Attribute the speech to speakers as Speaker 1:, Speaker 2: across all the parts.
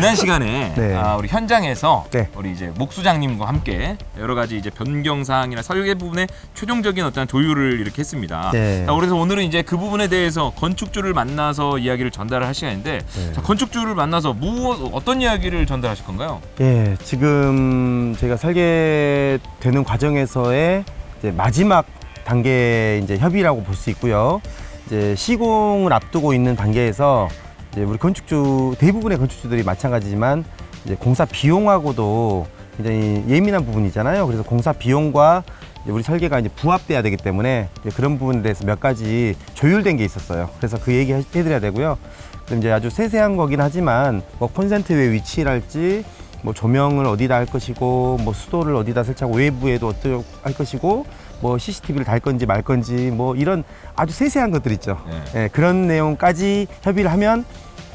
Speaker 1: 지난 시간에
Speaker 2: 네.
Speaker 1: 아, 우리 현장에서
Speaker 2: 네.
Speaker 1: 우리 이제 목수장님과 함께 여러 가지 이제 변경 사항이나 설계 부분에 최종적인 어떤 조율을 이렇게 했습니다.
Speaker 2: 네.
Speaker 1: 자, 그래서 오늘은 이제 그 부분에 대해서 건축주를 만나서 이야기를 전달을 할 시간인데
Speaker 2: 네.
Speaker 1: 자, 건축주를 만나서 무엇 어떤 이야기를 전달하실 건가요?
Speaker 2: 예, 지금 저희가 설계되는 과정에서의 이제 마지막 단계 이제 협의라고 볼 수 있고요. 이제 시공을 앞두고 있는 단계에서 이제 우리 건축주 대부분의 건축주들이 마찬가지지만 이제 공사 비용하고도 굉장히 예민한 부분이잖아요. 그래서 공사 비용과 이제 우리 설계가 이제 부합돼야 되기 때문에 이제 그런 부분에 대해서 몇 가지 조율된 게 있었어요. 그래서 그 얘기 해- 해드려야 되고요. 이제 아주 세세한 거긴 하지만 뭐 콘센트의 위치랄지 뭐 조명을 어디다 할 것이고 뭐 수도를 어디다 설치하고 외부에도 어떻게 할 것이고 뭐 CCTV를 달 건지 말 건지 뭐 이런 아주 세세한 것들 있죠.
Speaker 1: 네.
Speaker 2: 예, 그런 내용까지 협의를 하면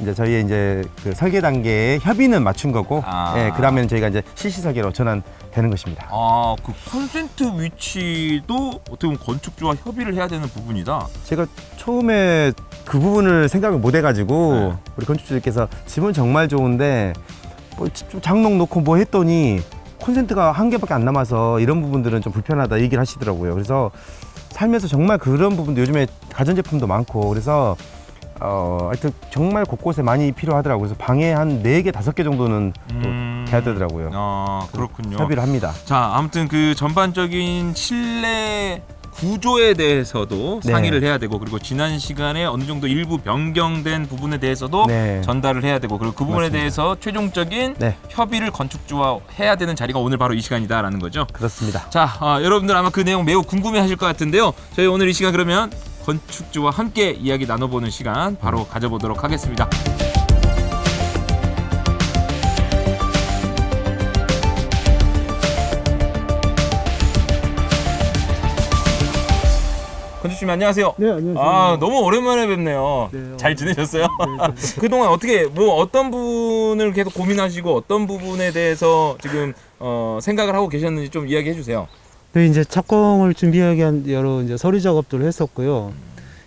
Speaker 2: 이제 저희의 이제 그 설계 단계에 협의는 맞춘 거고,
Speaker 1: 아.
Speaker 2: 예, 그 다음에 저희가 이제 실시 설계로 전환되는 것입니다.
Speaker 1: 아, 그 콘센트 위치도 어떻게 보면 건축주와 협의를 해야 되는 부분이다.
Speaker 2: 제가 처음에 그 부분을 생각을 못 해가지고
Speaker 1: 네.
Speaker 2: 우리 건축주들께서 집은 정말 좋은데 뭐좀 장롱 놓고 뭐 했더니 콘센트가 한 개밖에 안 남아서 이런 부분들은 좀 불편하다 얘기를 하시더라고요. 그래서 살면서 정말 그런 부분도 요즘에 가전제품도 많고 그래서 어 하여튼 정말 곳곳에 많이 필요하더라고요. 그래서 방에 한 네 개 다섯 개 정도는 또
Speaker 1: 음.
Speaker 2: 돼야 되더라고요.
Speaker 1: 아, 그렇군요.
Speaker 2: 협의를 합니다.
Speaker 1: 자, 아무튼 그 전반적인 실내 구조에 대해서도
Speaker 2: 네.
Speaker 1: 상의를 해야 되고 그리고 지난 시간에 어느 정도 일부 변경된 부분에 대해서도
Speaker 2: 네.
Speaker 1: 전달을 해야 되고 그리고 그 부분에
Speaker 2: 맞습니다.
Speaker 1: 대해서 최종적인
Speaker 2: 네,
Speaker 1: 협의를 건축주와 해야 되는 자리가 오늘 바로 이 시간이다라는 거죠.
Speaker 2: 그렇습니다.
Speaker 1: 자, 어, 여러분들 아마 그 내용 매우 궁금해하실 것 같은데요. 저희 오늘 이 시간 그러면 건축주와 함께 이야기 나눠보는 시간 바로 가져보도록 하겠습니다. 건축주님 안녕하세요.
Speaker 3: 네, 안녕하세요.
Speaker 1: 아 너무 오랜만에 뵙네요.
Speaker 3: 네,
Speaker 1: 잘 지내셨어요?
Speaker 3: 네, 네.
Speaker 1: 그동안 어떻게 뭐 어떤 부분을 계속 고민하시고 어떤 부분에 대해서 지금 어, 생각을 하고 계셨는지 좀 이야기해 주세요.
Speaker 3: 네, 이제 착공을 준비하기 위한 여러 이제 서류 작업들을 했었고요.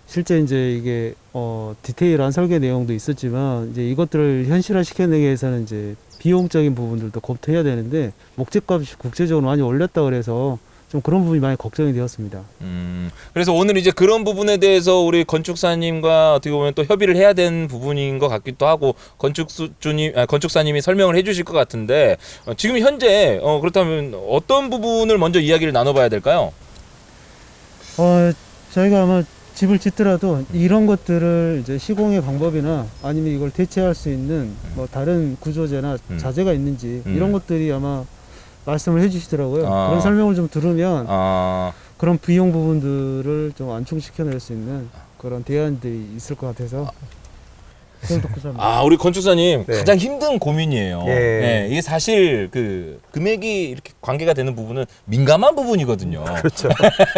Speaker 3: 실제 이제 이게 어, 디테일한 설계 내용도 있었지만 이제 이것들을 현실화 시켜내기 위해서는 이제 비용적인 부분들도 검토해야 되는데 목재값이 국제적으로 많이 올렸다 그래서 좀 그런 부분이 많이 걱정이 되었습니다.
Speaker 1: 음, 그래서 오늘 이제 그런 부분에 대해서 우리 건축사님과 어떻게 보면 또 협의를 해야 되는 부분인 것 같기도 하고 건축주님, 아, 건축사님이 설명을 해주실 것 같은데 어, 지금 현재 어, 그렇다면 어떤 부분을 먼저 이야기를 나눠봐야 될까요?
Speaker 3: 어, 저희가 아마 집을 짓더라도 이런 것들을 이제 시공의 방법이나 아니면 이걸 대체할 수 있는 뭐 다른 구조제나
Speaker 1: 음.
Speaker 3: 자재가 있는지
Speaker 1: 음.
Speaker 3: 이런 것들이 아마 말씀을 해주시더라고요.
Speaker 1: 아.
Speaker 3: 그런 설명을 좀 들으면
Speaker 1: 아,
Speaker 3: 그런 비용 부분들을 좀 안충시켜낼 수 있는 그런 대안들이 있을 것 같아서
Speaker 1: 아 우리 건축사님
Speaker 2: 네.
Speaker 1: 가장 힘든 고민이에요.
Speaker 2: 예.
Speaker 1: 네, 이게 사실 그 금액이 이렇게 관계가 되는 부분은 민감한 부분이거든요.
Speaker 2: 그렇죠.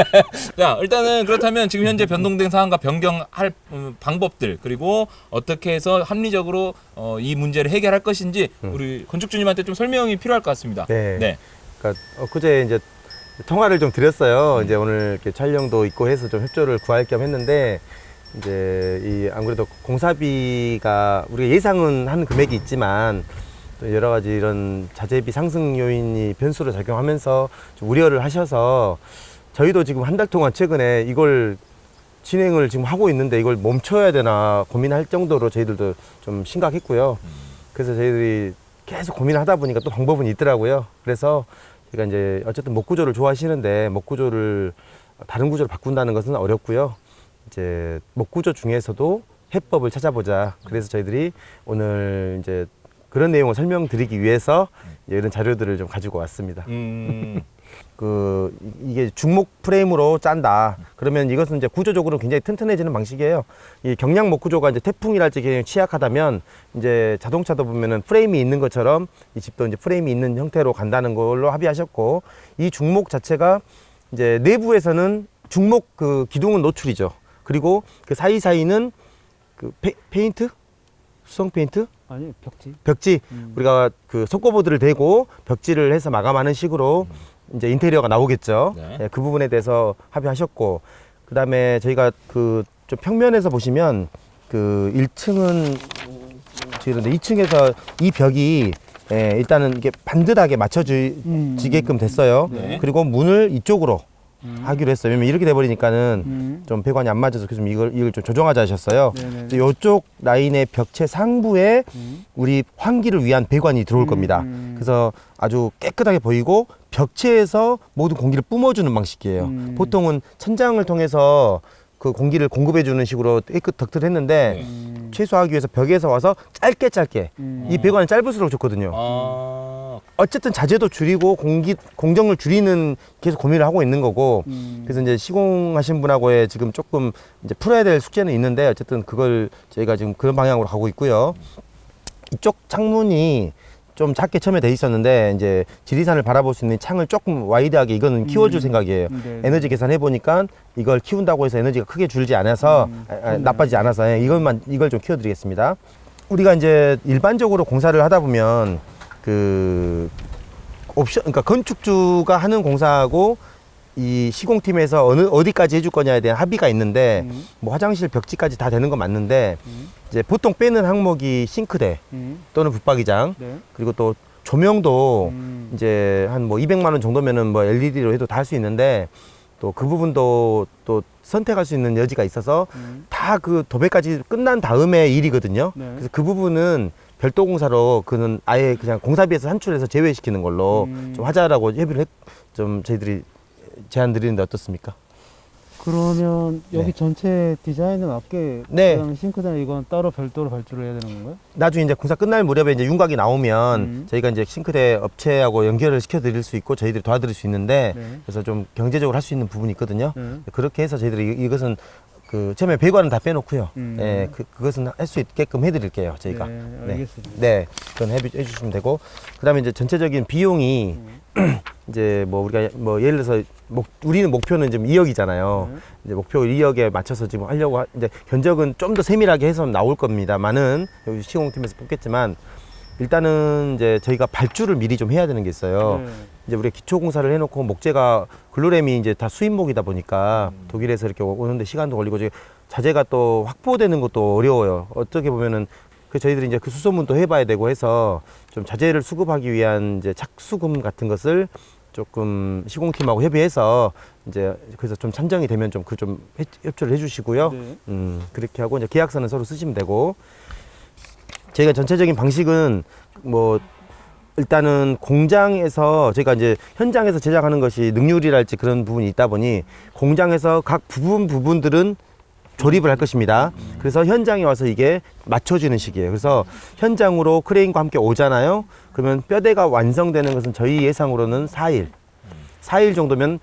Speaker 1: 자 일단은 그렇다면 지금 현재 변동된 사항과 변경할 음, 방법들 그리고 어떻게 해서 합리적으로 어, 이 문제를 해결할 것인지
Speaker 2: 음.
Speaker 1: 우리 건축주님한테 좀 설명이 필요할 것 같습니다.
Speaker 2: 네.
Speaker 1: 네.
Speaker 2: 그러니까 엊그제 이제 통화를 좀 드렸어요. 이제 오늘 이렇게 촬영도 있고 해서 좀 협조를 구할 겸 했는데 이제 이 안 그래도 공사비가 우리가 예상은 한 금액이 있지만 또 여러 가지 이런 자재비 상승 요인이 변수로 작용하면서 좀 우려를 하셔서 저희도 지금 한 달 동안 최근에 이걸 진행을 지금 하고 있는데 이걸 멈춰야 되나 고민할 정도로 저희들도 좀 심각했고요. 그래서 저희들이 계속 고민을 하다 보니까 또 방법은 있더라고요. 그래서 제가 이제 어쨌든 목 구조를 좋아하시는데 목 구조를 다른 구조로 바꾼다는 것은 어렵고요. 이제 목 구조 중에서도 해법을 찾아보자. 그래서 저희들이 오늘 이제 그런 내용을 설명드리기 위해서 이런 자료들을 좀 가지고 왔습니다.
Speaker 1: 음,
Speaker 2: 그 이- 이게 중목 프레임으로 짠다. 그러면 이것은 이제 구조적으로 굉장히 튼튼해지는 방식이에요. 이 경량 목 구조가 이제 태풍이랄지 굉장히 취약하다면 이제 자동차도 보면은 프레임이 있는 것처럼 이 집도 이제 프레임이 있는 형태로 간다는 걸로 합의하셨고 이 중목 자체가 이제 내부에서는 중목 그 기둥은 노출이죠. 그리고 그 사이 사이는 그 페, 페인트 수성 페인트
Speaker 3: 아니 벽지
Speaker 2: 벽지
Speaker 3: 음.
Speaker 2: 우리가 그 속고보드를 대고 벽지를 해서 마감하는 식으로 이제 인테리어가 나오겠죠.
Speaker 1: 네.
Speaker 2: 예, 그 부분에 대해서 합의하셨고 그다음에 저희가 그 좀 평면에서 보시면 그 1층은 지는데 2층에서 이 벽이 예, 일단은 이게 반듯하게 맞춰지게끔 됐어요.
Speaker 1: 네.
Speaker 2: 그리고 문을 이쪽으로 하기로 했어요. 왜냐면 이렇게 돼버리니까는
Speaker 3: 음.
Speaker 2: 좀 배관이 안 맞아서 그래서 좀 이걸 이걸 좀 조정하자 하셨어요.
Speaker 3: 네네.
Speaker 2: 이제 이쪽 라인의 벽체 상부에
Speaker 3: 음.
Speaker 2: 우리 환기를 위한 배관이 들어올 겁니다.
Speaker 3: 음.
Speaker 2: 그래서 아주 깨끗하게 보이고 벽체에서 모든 공기를 뿜어주는 방식이에요.
Speaker 3: 음.
Speaker 2: 보통은 천장을 통해서 그 공기를 공급해주는 식으로 깨끗 덕트를 했는데
Speaker 1: 네.
Speaker 3: 음.
Speaker 2: 최소화하기 위해서 벽에서 와서 짧게 짧게
Speaker 3: 음.
Speaker 2: 이 배관이 짧을수록 좋거든요.
Speaker 1: 아,
Speaker 2: 어쨌든 자재도 줄이고 공기 공정을 줄이는 계속 고민을 하고 있는 거고
Speaker 3: 음.
Speaker 2: 그래서 이제 시공하신 분하고의 지금 조금 이제 풀어야 될 숙제는 있는데 어쨌든 그걸 저희가 지금 그런 방향으로 가고 있고요. 이쪽 창문이 좀 작게 처음에 돼 있었는데 이제 지리산을 바라볼 수 있는 창을 조금 와이드하게 이거는 키워줄
Speaker 3: 음.
Speaker 2: 생각이에요.
Speaker 3: 네.
Speaker 2: 에너지 계산해 보니까 이걸 키운다고 해서 에너지가 크게 줄지 않아서
Speaker 3: 음,
Speaker 2: 아, 아. 나빠지지 않아서 예, 이것만 이걸 좀 키워드리겠습니다. 우리가 이제 일반적으로 공사를 하다 보면 그 옵션 그러니까 건축주가 하는 공사하고 이 시공팀에서 어느 어디까지 해줄 거냐에 대한 합의가 있는데
Speaker 3: 음.
Speaker 2: 뭐 화장실 벽지까지 다 되는 건 맞는데
Speaker 3: 음.
Speaker 2: 이제 보통 빼는 항목이 싱크대
Speaker 3: 음.
Speaker 2: 또는 붙박이장
Speaker 3: 네.
Speaker 2: 그리고 또 조명도
Speaker 3: 음.
Speaker 2: 이제 한 뭐 200만 원 정도면은 뭐 LED로 해도 다 할 수 있는데 또 그 부분도 또 선택할 수 있는 여지가 있어서
Speaker 3: 음.
Speaker 2: 다그 도배까지 끝난 다음에 일이거든요.
Speaker 3: 네.
Speaker 2: 그래서 그 부분은 별도 공사로 그는 아예 그냥 공사비에서 산출해서 제외시키는 걸로
Speaker 3: 음.
Speaker 2: 좀 하자라고 협의를 했, 좀 저희들이 제안 드리는데 어떻습니까?
Speaker 3: 그러면 여기
Speaker 2: 네.
Speaker 3: 전체 디자인에 맞게
Speaker 2: 네.
Speaker 3: 그냥 싱크대나 이건 따로 별도로 발주를 해야 되는 건가요?
Speaker 2: 나중에 이제 공사 끝날 무렵에 이제 윤곽이 나오면
Speaker 3: 음.
Speaker 2: 저희가 이제 싱크대 업체하고 연결을 시켜드릴 수 있고 저희들이 도와드릴 수 있는데
Speaker 3: 네.
Speaker 2: 그래서 좀 경제적으로 할 수 있는 부분이 있거든요.
Speaker 3: 네.
Speaker 2: 그렇게 해서 저희들이 이- 이것은 그 처음에 배관은 다 빼놓고요.
Speaker 3: 음.
Speaker 2: 예, 그, 그것은 할 수 있게끔 해드릴게요. 저희가.
Speaker 3: 네,
Speaker 2: 네.
Speaker 3: 알겠습니다.
Speaker 2: 네, 그건 해, 해주시면 되고 그다음에 이제 전체적인 비용이
Speaker 3: 음.
Speaker 2: 이제 뭐 우리가 뭐 예를 들어서 목, 우리는 목표는 지금 2억이잖아요.
Speaker 3: 네.
Speaker 2: 이제 목표 2억에 맞춰서 지금 하려고 하, 이제 견적은 좀 더 세밀하게 해서 나올 겁니다만은 여기 시공팀에서 뽑겠지만 일단은 이제 저희가 발주를 미리 좀 해야 되는 게 있어요.
Speaker 3: 네.
Speaker 2: 이제 우리가 기초 공사를 해놓고 목재가 글로램이 이제 다 수입목이다 보니까 독일에서 이렇게 오는데 시간도 걸리고 이제 자재가 또 확보되는 것도 어려워요. 어떻게 보면은 그 저희들이 이제 그 수소문도 해봐야 되고 해서 좀 자재를 수급하기 위한 이제 착수금 같은 것을 조금 시공팀하고 협의해서 이제 그래서 좀 산정이 되면 좀 그 좀 협조를 해주시고요.
Speaker 3: 네.
Speaker 2: 음, 그렇게 하고 이제 계약서는 서로 쓰시면 되고 저희가 전체적인 방식은 뭐 일단은 공장에서 저희가 이제 현장에서 제작하는 것이 능률이랄지 그런 부분이 있다 보니 공장에서 각 부분 부분들은 조립을 할 것입니다. 그래서 현장에 와서 이게 맞춰지는 시기예요. 그래서 현장으로 크레인과 함께 오잖아요. 그러면 뼈대가 완성되는 것은 저희 예상으로는 4일. 4일 정도면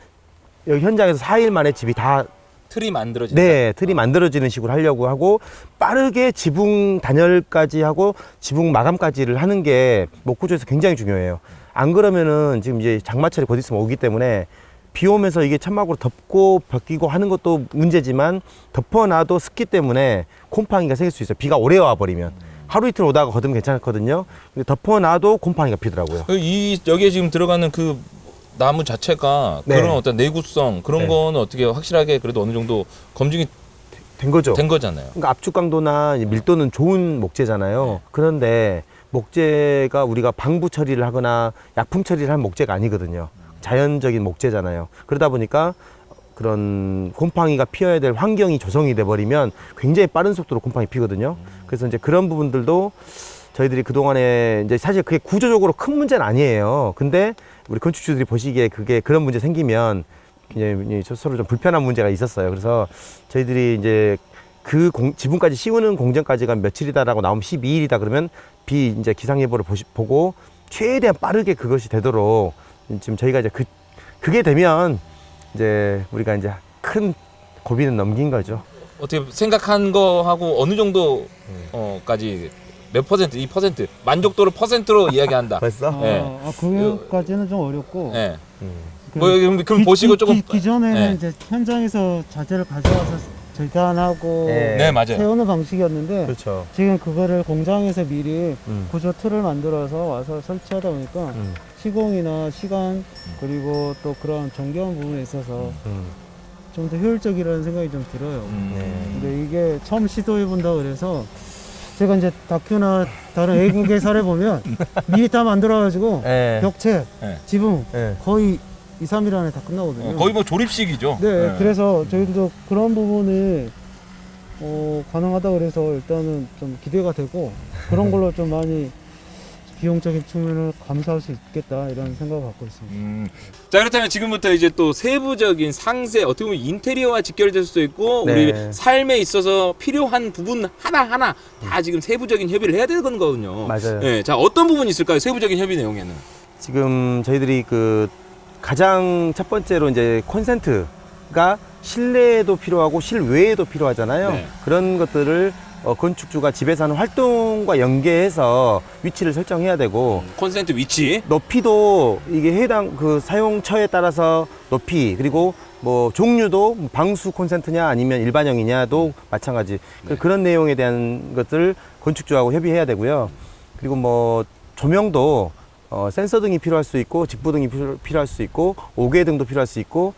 Speaker 2: 여기 현장에서 4일 만에 집이 다
Speaker 1: 틀이 만들어진다.
Speaker 2: 네, 틀이 만들어지는 식으로 하려고 하고 빠르게 지붕 단열까지 하고 지붕 마감까지를 하는 게 목구조에서 굉장히 중요해요. 안 그러면은 지금 이제 장마철이 곧 있으면 오기 때문에 비 오면서 이게 천막으로 덮고 벗기고 하는 것도 문제지만 덮어놔도 습기 때문에 곰팡이가 생길 수 있어요. 비가 오래 와 버리면 하루 이틀 오다가 거두면 괜찮거든요. 근데 덮어놔도 곰팡이가 피더라고요.
Speaker 1: 그이 여기에 지금 들어가는 그 나무 자체가
Speaker 2: 네.
Speaker 1: 그런 어떤 내구성 그런
Speaker 2: 네.
Speaker 1: 거는 어떻게 확실하게 그래도 어느 정도 검증이
Speaker 2: 된 거죠.
Speaker 1: 된 거잖아요.
Speaker 2: 그러니까 압축 강도나 밀도는 좋은 목재잖아요.
Speaker 1: 네.
Speaker 2: 그런데 목재가 우리가 방부 처리를 하거나 약품 처리를 한 목재가 아니거든요. 자연적인 목재잖아요. 그러다 보니까 그런 곰팡이가 피어야 될 환경이 조성이 돼 버리면 굉장히 빠른 속도로 곰팡이 피거든요. 그래서 이제 그런 부분들도 저희들이 그동안에 이제 사실 그게 구조적으로 큰 문제는 아니에요. 근데 우리 건축주들이 보시기에 그게 그런 문제 생기면 굉장히 서로 좀 불편한 문제가 있었어요. 그래서 저희들이 이제 그 공- 지붕까지 씌우는 공정까지가 며칠이다라고 나오면 12일이다 그러면 비 이제 기상예보를 보시, 보고 최대한 빠르게 그것이 되도록 지금 저희가 이제 그 그게 되면 이제 우리가 이제 큰 고비는 넘긴 거죠.
Speaker 1: 어떻게 생각한 거하고 어느 정도 어까지 몇 퍼센트, 이 퍼센트 만족도를 퍼센트로 이야기한다.
Speaker 2: 벌써?
Speaker 3: 아,
Speaker 1: 네.
Speaker 3: 아, 그거까지는 좀 어렵고.
Speaker 1: 예.
Speaker 2: 음.
Speaker 3: 그
Speaker 1: 뭐 그럼, 그럼
Speaker 3: 기-
Speaker 1: 보시고
Speaker 3: 기-
Speaker 1: 조금
Speaker 3: 기, 기존에는
Speaker 1: 네.
Speaker 3: 이제 현장에서 자재를 가져와서 절단하고
Speaker 2: 네.
Speaker 1: 네 맞아요.
Speaker 3: 세우는 방식이었는데
Speaker 2: 그렇죠.
Speaker 3: 지금 그거를 공장에서 미리
Speaker 2: 음.
Speaker 3: 구조 틀을 만들어서 와서 설치하다 보니까
Speaker 2: 음.
Speaker 3: 시공이나 시간 그리고 또 그런 정교한 부분에 있어서
Speaker 2: 음.
Speaker 3: 좀 더 효율적이라는 생각이 좀 들어요.
Speaker 1: 음.
Speaker 2: 네.
Speaker 3: 근데 이게 처음 시도해 본다 그래서 제가 이제 다큐나 다른 외국의 사례 보면 미리 다 만들어가지고
Speaker 2: 예.
Speaker 3: 벽체,
Speaker 1: 네.
Speaker 3: 지붕
Speaker 2: 예.
Speaker 3: 거의 2, 3일 안에 다 끝나거든요.
Speaker 1: 어, 거의 뭐 조립식이죠.
Speaker 3: 네, 그래서 저희도 그런 부분이 어, 가능하다 그래서 일단은 좀 기대가 되고 그런 걸로 좀 많이 비용적인 측면을 감수할 수 있겠다 이런 생각을 갖고 있습니다.
Speaker 1: 음. 자 그렇다면 지금부터 이제 또 세부적인 상세 어떻게 보면 인테리어와 직결될 수도 있고
Speaker 2: 네.
Speaker 1: 우리 삶에 있어서 필요한 부분 하나 하나 다 지금 세부적인 협의를 해야 되는 거거든요.
Speaker 2: 맞아요.
Speaker 1: 네, 자 어떤 부분이 있을까요? 세부적인 협의 내용에는.
Speaker 2: 지금 저희들이 그 가장 첫 번째로 이제 콘센트가 실내에도 필요하고 실외에도 필요하잖아요.
Speaker 1: 네.
Speaker 2: 그런 것들을 어, 건축주가 집에서 하는 활동과 연계해서 위치를 설정해야 되고
Speaker 1: 콘센트 위치.
Speaker 2: 높이도 이게 해당 그 사용처에 따라서 높이 그리고 뭐 종류도 방수 콘센트냐 아니면 일반형이냐도 마찬가지 그-
Speaker 1: 네.
Speaker 2: 그런 내용에 대한 것들 건축주하고 협의해야 되고요 그리고 뭐 조명도 어, 센서 등이 필요할 수 있고 직부 등이 필요, 필요할 수 있고 오개 등도 필요할 수 있고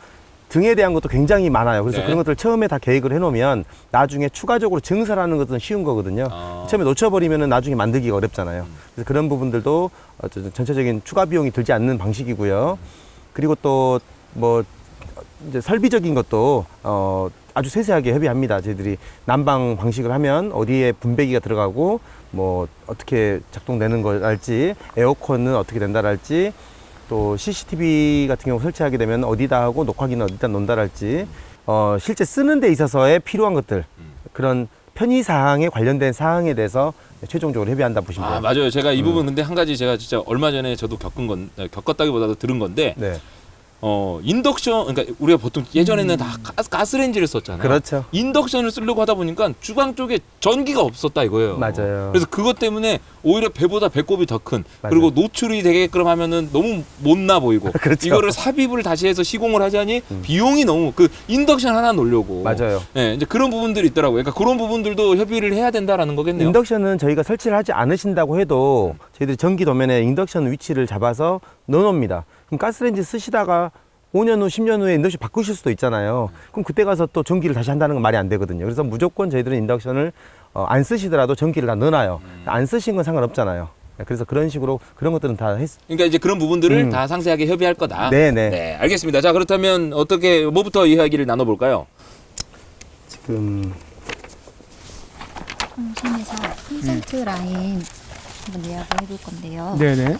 Speaker 2: 등에 대한 것도 굉장히 많아요 그래서
Speaker 1: 네.
Speaker 2: 그런 것들을 처음에 다 계획을 해놓으면 나중에 추가적으로 증설하는 것은 쉬운 거거든요
Speaker 1: 아.
Speaker 2: 처음에 놓쳐버리면 나중에 만들기가 어렵잖아요. 그래서 그런 부분들도 전체적인 추가 비용이 들지 않는 방식이고요. 그리고 또 뭐 이제 설비적인 것도 어, 아주 세세하게 협의합니다. 저희들이 난방 방식을 하면 어디에 분배기가 들어가고 뭐 어떻게 작동되는 거랄지 에어컨은 어떻게 된다랄지 또 CCTV 같은 경우 설치하게 되면 어디다 하고 녹화기는 어디다 놓는다랄지 어, 실제 쓰는 데 있어서의 필요한 것들 그런 편의 사항에 관련된 사항에 대해서 최종적으로 협의한다 보시면
Speaker 1: 아
Speaker 2: 돼요.
Speaker 1: 맞아요. 제가
Speaker 2: 음.
Speaker 1: 이 부분 근데 한 가지 제가 진짜 얼마 전에 저도 겪은 건 어, 겪었다기보다도 들은 건데
Speaker 2: 네,
Speaker 1: 어 인덕션 그러니까 우리가 보통 예전에는 다 가스, 가스레인지를 썼잖아요.
Speaker 2: 그렇죠.
Speaker 1: 인덕션을 쓰려고 하다 보니까 주방 쪽에 전기가 없었다 이거예요.
Speaker 2: 맞아요.
Speaker 1: 그래서 그것 때문에 오히려 배보다 배꼽이 더 큰. 그리고 노출이 되게끔 하면은 너무 못나 보이고
Speaker 2: 그렇죠.
Speaker 1: 이거를 삽입을 다시 해서 시공을 하자니 비용이 너무 그 인덕션 하나 놓으려고
Speaker 2: 맞아요.
Speaker 1: 네, 이제 그런 부분들이 있더라고요. 그러니까 그런 부분들도 협의를 해야 된다라는 거겠네요.
Speaker 2: 인덕션은 저희가 설치를 하지 않으신다고 해도 저희들이 전기 도면에 인덕션 위치를 잡아서 넣어놓습니다. 그럼 가스레인지 쓰시다가 5년 후, 10년 후에 인덕션 바꾸실 수도 있잖아요. 그럼 그때 가서 또 전기를 다시 한다는 건 말이 안 되거든요. 그래서 무조건 저희들은 인덕션을 어, 안 쓰시더라도 전기를 다 넣어놔요. 안 쓰신 건 상관없잖아요. 그래서 그런 식으로 그런 것들은 다 했,
Speaker 1: 그러니까 이제 그런 부분들을
Speaker 2: 음.
Speaker 1: 다 상세하게 협의할 거다.
Speaker 2: 네네.
Speaker 1: 네, 알겠습니다. 자, 그렇다면 어떻게 뭐부터 이야기를 나눠볼까요?
Speaker 2: 지금
Speaker 4: 선에서 콘센트 라인 한번 이야기해 볼 건데요.
Speaker 3: 네네.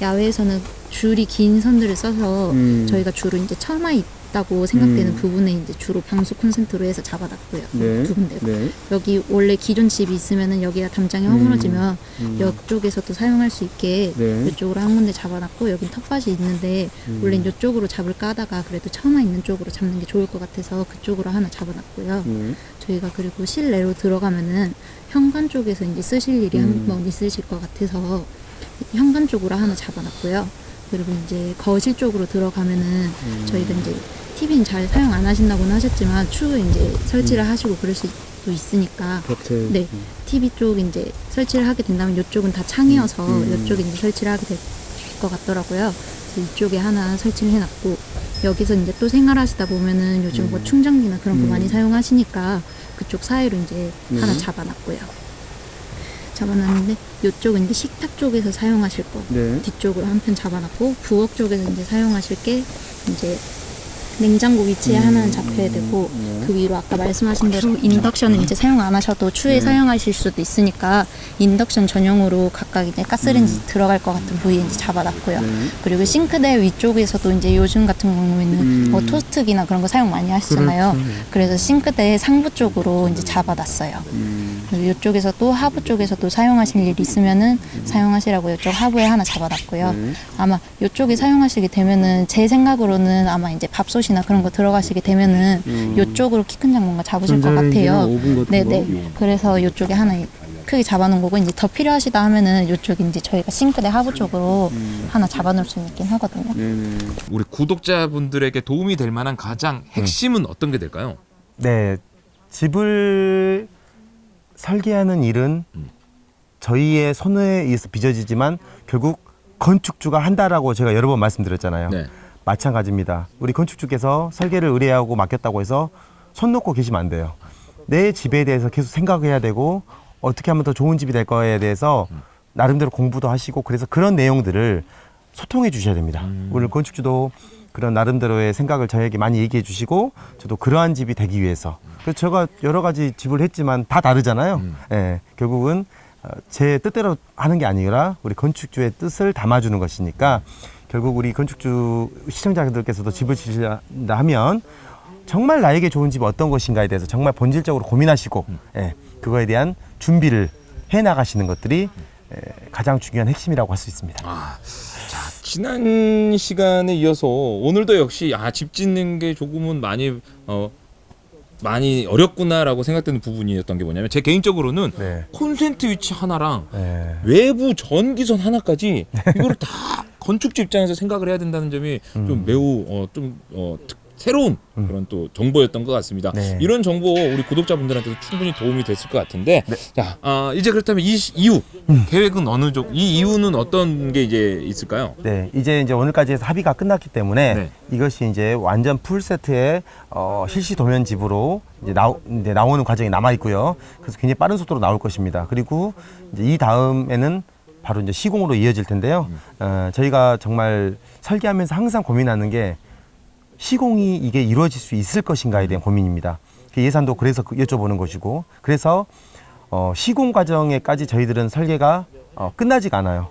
Speaker 4: 야외에서는 줄이 긴 선들을 써서
Speaker 3: 음.
Speaker 4: 저희가 주로 이제 처마 있다고 생각되는
Speaker 3: 음.
Speaker 4: 부분에 이제 주로 방수 콘센트로 해서 잡아놨고요.
Speaker 3: 네.
Speaker 4: 두 군데.
Speaker 3: 네.
Speaker 4: 여기 원래 기존 집이 있으면은 여기가 담장이 허물어지면
Speaker 3: 음.
Speaker 4: 이쪽에서도 사용할 수 있게
Speaker 3: 네.
Speaker 4: 이쪽으로 한 군데 잡아놨고 여긴 텃밭이 있는데
Speaker 3: 음.
Speaker 4: 원래 이쪽으로 잡을까 하다가 그래도 처마 있는 쪽으로 잡는 게 좋을 것 같아서 그쪽으로 하나 잡아놨고요.
Speaker 3: 네.
Speaker 4: 저희가 그리고 실내로 들어가면은 현관 쪽에서 이제 쓰실 일이
Speaker 3: 음.
Speaker 4: 한번 있으실 것 같아서 현관 쪽으로 하나 잡아놨고요. 그리고 이제 거실 쪽으로 들어가면은
Speaker 3: 음.
Speaker 4: 저희가 이제 TV는 잘 사용 안 하신다고는 하셨지만 추후에 이제 설치를 하시고 그럴 수도 있으니까
Speaker 3: 벽체.
Speaker 4: 네. TV 쪽 이제 설치를 하게 된다면 이쪽은 다 창이어서
Speaker 3: 음.
Speaker 4: 이쪽에 이제 설치를 하게 될 것 같더라고요. 그래서 이쪽에 하나 설치를 해놨고 여기서 이제 또 생활하시다 보면은 요즘 뭐 충전기나 그런 거
Speaker 3: 음.
Speaker 4: 많이 사용하시니까 그쪽 사이로 이제
Speaker 3: 네.
Speaker 4: 하나 잡아놨고요. 잡아놨는데 이쪽은 이제 식탁 쪽에서 사용하실 거
Speaker 3: 네.
Speaker 4: 뒤쪽으로 한 편 잡아놨고 부엌 쪽에서 이제 사용하실 게 이제 냉장고 위치에 하나는 잡혀야 되고
Speaker 3: 네.
Speaker 4: 그 위로 아까 말씀하신 대로 인덕션은 이제 사용 안 하셔도 추후에
Speaker 3: 네.
Speaker 4: 사용하실 수도 있으니까 인덕션 전용으로 각각 이제 가스레인지 들어갈 것 같은 부위에 이제 잡아놨고요.
Speaker 3: 네.
Speaker 4: 그리고 싱크대 위쪽에서도 이제 요즘 같은 경우에는
Speaker 3: 음.
Speaker 4: 뭐 토스트기나 그런 거 사용 많이 하시잖아요.
Speaker 3: 그렇죠.
Speaker 4: 그래서 싱크대 상부 쪽으로 이제 잡아놨어요.
Speaker 3: 음.
Speaker 4: 그리고 이쪽에서도 하부 쪽에서도 사용하실 일이 있으면은 사용하시라고 이쪽 하부에 하나 잡아놨고요.
Speaker 3: 네.
Speaker 4: 아마 이쪽에 사용하시게 되면은 제 생각으로는 아마 이제 밥솥이나 그런 거 들어가시게 되면은
Speaker 3: 음.
Speaker 4: 이쪽으로 키 큰 장롱가 잡으실 것 같아요. 네네.
Speaker 3: 거.
Speaker 4: 그래서 이쪽에 하나 크게 잡아놓은 거고 이제 더 필요하시다 하면은 이쪽 이제 저희가 싱크대 하부 쪽으로 하나 잡아놓을 수 있긴 하거든요.
Speaker 1: 우리 구독자분들에게 도움이 될 만한 가장 핵심은 어떤 게 될까요?
Speaker 2: 네 집을 설계하는 일은
Speaker 1: 음.
Speaker 2: 저희의 손에 의해서 빚어지지만 결국 건축주가 한다라고 제가 여러 번 말씀드렸잖아요.
Speaker 1: 네.
Speaker 2: 마찬가지입니다. 우리 건축주께서 설계를 의뢰하고 맡겼다고 해서 손 놓고 계시면 안 돼요. 내 집에 대해서 계속 생각해야 되고 어떻게 하면 더 좋은 집이 될 거에 대해서 나름대로 공부도 하시고 그래서 그런 내용들을 소통해 주셔야 됩니다.
Speaker 1: 음.
Speaker 2: 오늘 건축주도 그런 나름대로의 생각을 저에게 많이 얘기해 주시고 저도 그러한 집이 되기 위해서 그래서 제가 여러 가지 집을 했지만 다 다르잖아요.
Speaker 1: 음.
Speaker 2: 예, 결국은 어, 제 뜻대로 하는 게 아니라 우리 건축주의 뜻을 담아주는 것이니까 결국 우리 건축주 시청자들께서도 집을 지으려 하면 정말 나에게 좋은 집이 어떤 것인가에 대해서 정말 본질적으로 고민하시고 예, 그거에 대한 준비를 해 나가시는 것들이 예, 가장 중요한 핵심이라고 할 수 있습니다.
Speaker 1: 지난 시간에 이어서 오늘도 역시 아, 집 짓는 게 조금은 많이 어 많이 어렵구나라고 생각되는 부분이었던 게 뭐냐면 제 개인적으로는
Speaker 2: 네.
Speaker 1: 콘센트 위치 하나랑
Speaker 2: 예.
Speaker 1: 외부 전기선 하나까지 이거를 다 건축주 입장에서 생각을 해야 된다는 점이 좀
Speaker 2: 음.
Speaker 1: 매우 어, 좀 어, 특- 새로운
Speaker 2: 음.
Speaker 1: 그런 또 정보였던 것 같습니다.
Speaker 2: 네.
Speaker 1: 이런 정보 우리 구독자분들한테도 충분히 도움이 됐을 것 같은데
Speaker 2: 네.
Speaker 1: 자 아, 이제 그렇다면 이 시- 이후 계획은 어느 정도 이 이후는 어떤 게 이제 있을까요?
Speaker 2: 네, 이제 이제 오늘까지 해서 합의가 끝났기 때문에
Speaker 1: 네.
Speaker 2: 이것이 이제 완전 풀 세트의 어, 실시 도면 집으로 이제 나오, 이제 나오는 과정이 남아 있고요. 그래서 굉장히 빠른 속도로 나올 것입니다. 그리고 이제 이 다음에는 바로 이제 시공으로 이어질 텐데요. 어, 저희가 정말 설계하면서 항상 고민하는 게 시공이 이게 이루어질 수 있을 것인가에 대한 고민입니다. 그 예산도 그래서 그 여쭤보는 것이고, 그래서 어, 시공 과정에까지 저희들은 설계가 어, 끝나지가 않아요.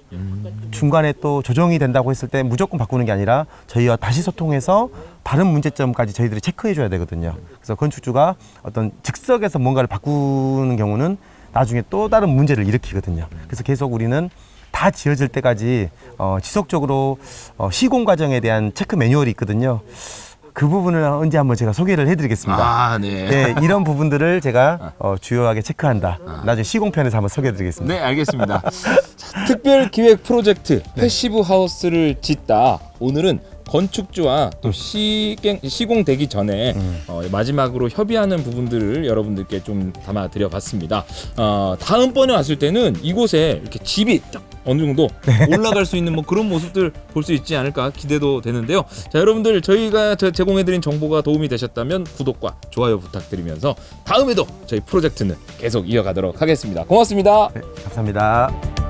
Speaker 2: 중간에 또 조정이 된다고 했을 때 무조건 바꾸는 게 아니라 저희와 다시 소통해서 다른 문제점까지 저희들이 체크해 줘야 되거든요. 그래서 건축주가 어떤 즉석에서 뭔가를 바꾸는 경우는 나중에 또 다른 문제를 일으키거든요. 그래서 계속 우리는 다 지어질 때까지 어, 지속적으로 어, 시공 과정에 대한 체크 매뉴얼이 있거든요. 그 부분을 언제 한번 제가 소개를 해드리겠습니다.
Speaker 1: 아, 네.
Speaker 2: 네, 이런 부분들을 제가 어, 주요하게 체크한다. 나중에 시공편에서 한번 소개해드리겠습니다.
Speaker 1: 네, 알겠습니다. 자, 특별 기획 프로젝트 패시브 하우스를 짓다. 오늘은 건축주와 또 시갱, 시공되기 전에 어, 마지막으로 협의하는 부분들을 여러분들께 좀 담아 드려봤습니다. 어, 다음번에 왔을 때는 이곳에 이렇게 집이 딱 어느 정도 올라갈 수 있는 뭐 그런 모습들 볼 수 있지 않을까 기대도 되는데요. 자, 여러분들 저희가 저- 제공해드린 정보가 도움이 되셨다면 구독과 좋아요 부탁드리면서 다음에도 저희 프로젝트는 계속 이어가도록 하겠습니다. 고맙습니다.
Speaker 2: 네, 감사합니다.